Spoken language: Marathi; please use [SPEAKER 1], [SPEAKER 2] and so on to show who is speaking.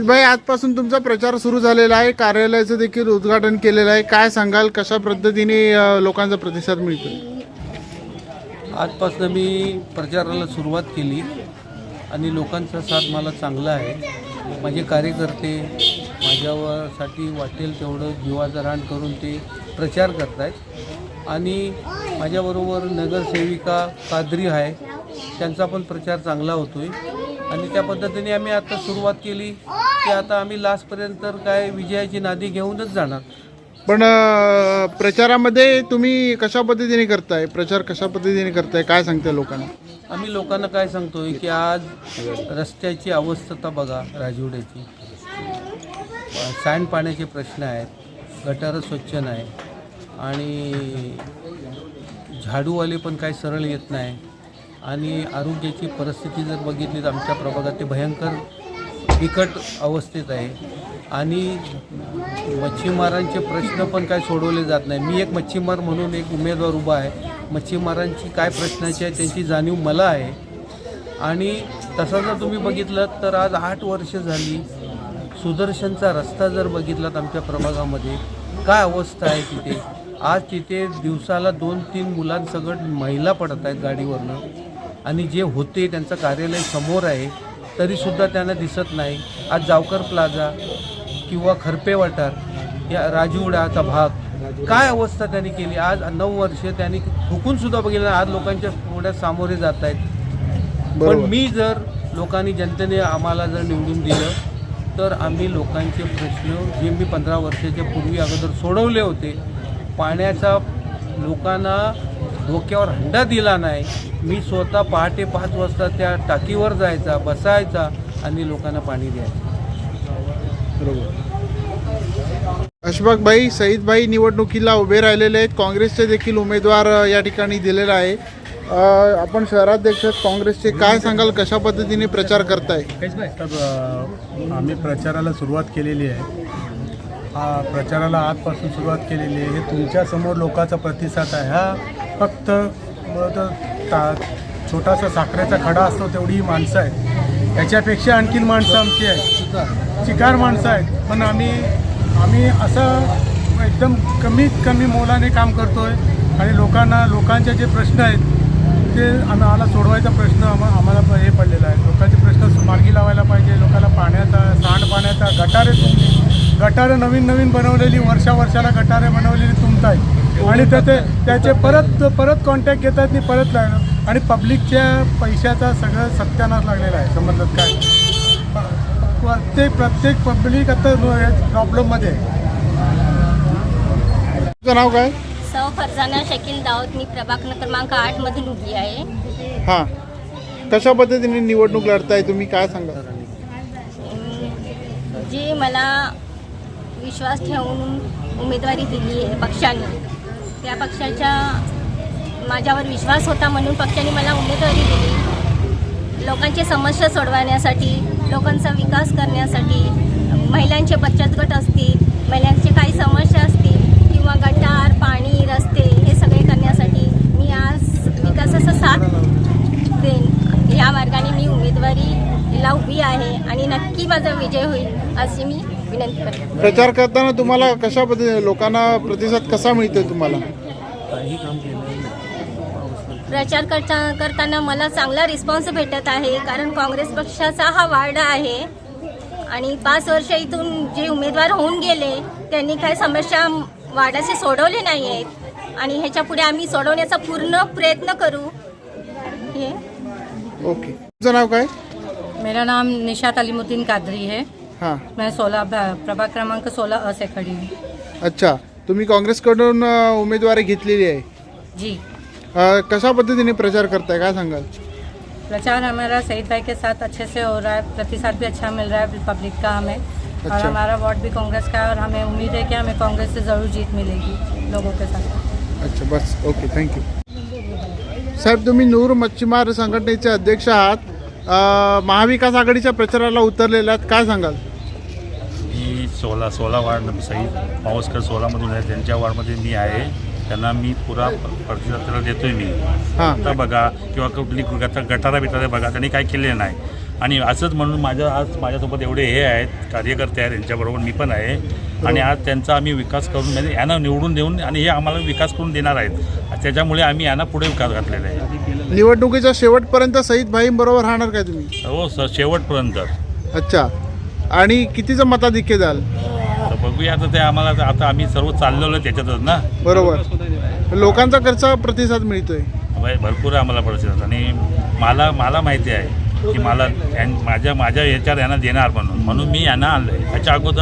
[SPEAKER 1] भाई आजपासून तुमचा प्रचार सुरू झालेला आहे. कार्यालयाचं देखील उद्घाटन केलेलं आहे. काय सांगाल? कशा पद्धतीने लोकांचा प्रतिसाद मिळतो
[SPEAKER 2] आजपासून मी प्रचाराला सुरुवात केली आणि लोकांचा साथ मला चांगला आहे. माझे कार्यकर्ते माझ्यावरसाठी वाटेल तेवढं जीवाचं रान करून ते प्रचार करत आहेत आणि माझ्याबरोबर नगरसेविका कादरी आहे. त्यांचा पण प्रचार चांगला होतो आहे आणि त्या पद्धतीने आम्ही आता सुरुवात केली. की आता आम्ही लास्टपर्यंत तर काय विजयाची नादी घेऊनच जाणार.
[SPEAKER 1] पण अ, प्रचारामध्ये तुम्ही कशा पद्धतीने करताय? प्रचार कशा पद्धतीने करताय? काय सांगताय लोकांना?
[SPEAKER 2] आम्ही लोकांना काय सांगतोय की आज रस्त्याची अवस्था बघा राजवड्याची. सांडपाण्याचे प्रश्न आहेत गटारं स्वच्छ नाही आणि झाडूवाले पण काही सरळ येत नाही. आणि आरोग्याची परिस्थिती जर बघितली तर आमच्या प्रभागात ते भयंकर बिकट अवस्थेत आहे. आणि मच्छीमारांचे प्रश्न पण काय सोडवले जात नाही. मी एक मच्छीमार म्हणून एक उमेदवार उभा आहे. मच्छीमारांची काय प्रश्नाची आहे त्यांची जाणीव मला आहे. आणि तसं जर तुम्ही बघितलं तर आज आठ वर्ष झाली सुदर्शनचा रस्ता जर बघितलात आमच्या प्रभागामध्ये काय अवस्था आहे तिथे? आज तिथे दिवसाला दोन तीन मुलांसकट महिला पडत आहेत गाडीवरनं. आणि जे होते त्यांचं कार्यालय समोर आहे. तरीसुद्धा त्यांना दिसत नाही. आज जावकर प्लाझा किंवा खरपे वाटार या राजूडाचा भाग काय अवस्था त्यांनी केली? आज नऊ वर्ष त्यांनी थुकून सुद्धा बघितलं आज लोकांच्या पुढ्यात सामोरे जात आहेत पण. मी जर लोकांनी जनतेने आम्हाला जर निवडून दिलं तर आम्ही लोकांचे प्रश्न जे मी पंधरा वर्षाच्या पूर्वी अगोदर सोडवले होते पाण्याचा लोकांना डोक्यावर हंडा दिला नाही. मी स्वतः पहाटे पाच वाजता त्या टाकीवर जायचा बसायचा आणि लोकांना पाणी द्यायचं.
[SPEAKER 1] अशफाक भाई सईद भाई निवडणुकीला उभे राहिलेले आहेत. काँग्रेसचे देखील उमेदवार या ठिकाणी दिलेला आहे. आपण शहराध्यक्ष आहेत काँग्रेसचे काय सांगाल? कशा पद्धतीने प्रचार करताय?
[SPEAKER 3] आम्ही प्रचाराला सुरुवात केलेली आहे. हा प्रचाराला आजपासून सुरुवात केलेली आहे. हे तुमच्यासमोर लोकांचा प्रतिसाद आहे. हा फक्त मुळं ता छोटासा साखरेचा खडा असतो तेवढी माणसं आहेत. याच्यापेक्षा आणखीन माणसं आमची आहेत. चिकार माणसं आहेत. पण आम्ही आम्ही असं एकदम कमीत कमी मोलाने काम करतो आहे आणि लोकांना लोकांचे जे प्रश्न आहेत ते आम्हाला सोडवायचा प्रश्न आम्हा आम्हाला हे पडलेला आहे. लोकांचे प्रश्न मार्गी लावायला पाहिजे लोकांना पाण्याचा सांडपाण्याचा गटारे गटारे नवीन नवीन बनवलेली वर्षा वर्षाला गटारे बनवलेली तुमताय आणि त्याचे त्याचे परत परत कॉन्टॅक्ट घेतात आणि परत लागलं आणि पब्लिकच्या पैशाचा सगळं सत्यानाश लागलेला आहे. समजलं काय? प्रत्येक प्रत्येक पब्लिक आता प्रॉब्लेममध्ये आहे.
[SPEAKER 1] तुझं नाव काय?
[SPEAKER 4] सौ फरजाना शकील दाऊद. मी प्रभाग क्रमांक आठ मधून उभी आहे.
[SPEAKER 1] हां. कशा पद्धतीने निवडणूक लढताय तुम्ही? काय सांगा?
[SPEAKER 4] जी मला विश्वास ठेवून उमेदवारी दिली आहे पक्षाने. त्या पक्षाच्या माझ्यावर विश्वास होता म्हणून पक्षाने मला उमेदवारी दिली. लोकांची समस्या सोडवण्यासाठी लोकांचा विकास करण्यासाठी महिलांचे बचत गट असतील महिलांचे काही समस्या असतील किंवा गटार पाणी रस्ते हे सगळे करण्यासाठी मी आज विकासाचा साथ देईन. या मार्गाने मी उमेदवारीला उभी आहे आणि नक्की माझा विजय होईल अशी मी विनंती करते.
[SPEAKER 1] प्रचार करताना तुम्हाला कशा पद्धतीने लोकांना प्रतिसाद कसा मिळतोय तुम्हाला?
[SPEAKER 2] काही काम केलं नाही.
[SPEAKER 4] प्रचार करता करताना मला चांगला रिस्पॉन्स भेटत आहे कारण काँग्रेस पक्षाचा हा वार्ड आहे. आणि पाच वर्ष इथून जे उमेदवार होऊन गेले त्यांनी काही समस्या वार्डाचे सोडवले नाही आहेत आणि ह्याच्या पुढे आम्ही सोडवण्याचा पूर्ण प्रयत्न करू. हे.
[SPEAKER 1] ओके. तुझं नाव काय?
[SPEAKER 5] मेरा नाम निशात अलीमुद्दीन कादरी है।
[SPEAKER 1] हां.
[SPEAKER 5] मैं सोलह प्रभाग क्रमांक सोलह अ से खड़ी हूँ
[SPEAKER 1] अच्छा. तुम्ही काँग्रेसकडून अ, उमेदवारी घेतलेली आहे.
[SPEAKER 5] जी.
[SPEAKER 1] अ, कशा पद्धतीने प्रचार करताय? काय सांगाल?
[SPEAKER 5] प्रचार हमारा शहीद भाई के साथ अच्छे से हो रहा है. प्रतिसाद भी अच्छा मिल रहा है पब्लिक का हमें. और
[SPEAKER 1] अच्छा।
[SPEAKER 5] हमारा वार्ड भी कांग्रेस का है और हमें उम्मीद है कि हमें कांग्रेस से ज़रूर जीत मिलेगी लोगों के साथ.
[SPEAKER 1] अच्छा बस. ओके थँक्यू साहेब तुम्ही नूर मच्छीमार संघटनेचे अध्यक्ष आहात. अ, महाविकास आघाडीच्या प्रचाराला उतरलेला आहात काय सांगाल?
[SPEAKER 6] सोला सोला वार्ड सई पावसकर सोलामधून आहे. त्यांच्या वार्डमध्ये मी आहे त्यांना मी पुरा प्रतिसाद त्याला देतोय मी. आता बघा किंवा कुठली गट गटारा बिटारा बघा त्यांनी काय केलेलं नाही. आणि असंच म्हणून माझ्या आज माझ्यासोबत एवढे हे आहेत कार्यकर्ते आहेत यांच्याबरोबर मी पण आहे. आणि आज त्यांचा आम्ही विकास करून म्हणजे यांना निवडून देऊन आणि हे आम्हाला विकास करून देणार आहेत. त्याच्यामुळे आम्ही यांना पुढे विकास घातलेला आहे.
[SPEAKER 1] निवडणुकीच्या शेवटपर्यंत सईद भाईंबरोबर राहणार काय तुम्ही?
[SPEAKER 6] हो सर शेवटपर्यंत.
[SPEAKER 1] अच्छा. आणि कितीचं मताधिक्य द्याल?
[SPEAKER 6] तर बघूया आता ते आम्हाला आता- आता आम्ही सर्व चाललेलो त्याच्यातच ना?
[SPEAKER 1] बरोबर. लोकांचा कसा प्रतिसाद मिळतोय.
[SPEAKER 6] भरपूर आम्हाला परिस्थिती आणि मला मला माहिती आहे की मला यां- माझ्या माझ्या याच्यावर यांना देणार म्हणून. म्हणून मी यांना आणलं आहे त्याच्या अगोदर